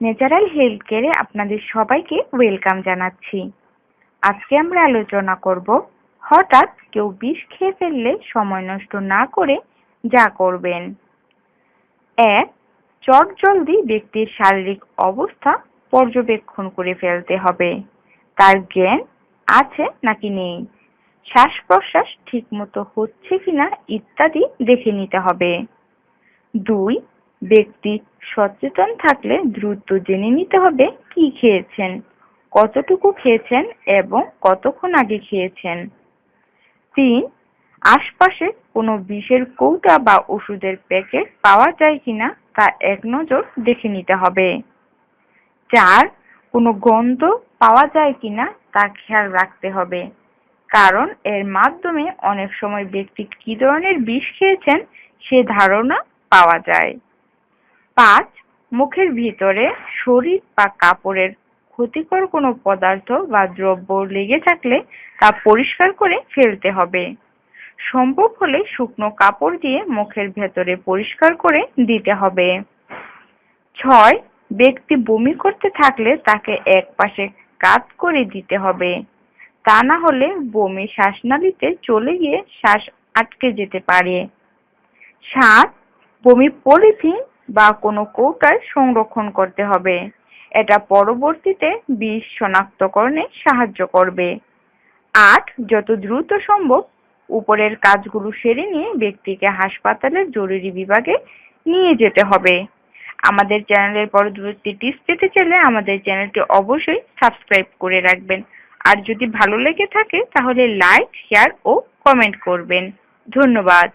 Natural health কেয়ারে আপনাদের সবাইকে ওয়েলকাম জানাচ্ছি। আজকে আমরা আলোচনা করব, হঠাৎ কেউ বিষ খেয়ে ফেললে সময় নষ্ট না করে যা করবেন। এক, চট জলদি ব্যক্তির শারীরিক অবস্থা পর্যবেক্ষণ করে ফেলতে হবে। তার জ্ঞান আছে নাকি নেই? শ্বাস প্রশ্বাস ঠিকমতো হচ্ছে কিনা ইত্যাদি দেখে নিতে হবে। দুই, ব্যক্তি সচেতন থাকলে দ্রুত জেনে নিতে হবে কি খেয়েছেন, কতটুকু খেয়েছেন এবং কতক্ষণ আগে খেয়েছেন। তিন, আশপাশে কোনো বিষের কৌটা বা ওষুধের প্যাকেট পাওয়া যায় কিনা তা এক নজর দেখে নিতে হবে। চার, কোনো গন্ধ পাওয়া যায় কিনা তা খেয়াল রাখতে হবে, কারণ এর মাধ্যমে অনেক সময় ব্যক্তি কি ধরনের বিষ খেয়েছেন সে ধারণা পাওয়া যায়। পাঁচ, মুখের ভিতরে শরীর বা কাপড়ের ক্ষতিকর কোনো পদার্থ বা দ্রব্য লেগে থাকলে তা পরিষ্কার করে ফেলতে হবে। সম্ভব হলে শুকনো কাপড় দিয়ে মুখের ভেতরে পরিষ্কার করে দিতে হবে। ছয়, ব্যক্তি বমি করতে থাকলে তাকে এক পাশে কাত করে দিতে হবে। তা না হলে বমি শ্বাসনালীতে চলে গিয়ে শ্বাস আটকে যেতে পারে। সাত, বমি পলিথিন বা কোনো কৌটায় সংরক্ষণ করতে হবে। এটা পরবর্তীতে বিষ শনাক্তকরণে সাহায্য করবে। আট, যত দ্রুত সম্ভব উপরের কাজগুলো সেরে নিয়ে ব্যক্তিকে হাসপাতালের জরুরি বিভাগে নিয়ে যেতে হবে। আমাদের চ্যানেলের পরবর্তী টিপস পেতে চাইলে আমাদের চ্যানেলটি অবশ্যই সাবস্ক্রাইব করে রাখবেন। আর যদি ভালো লেগে থাকে, তাহলে লাইক, শেয়ার ও কমেন্ট করবেন। ধন্যবাদ।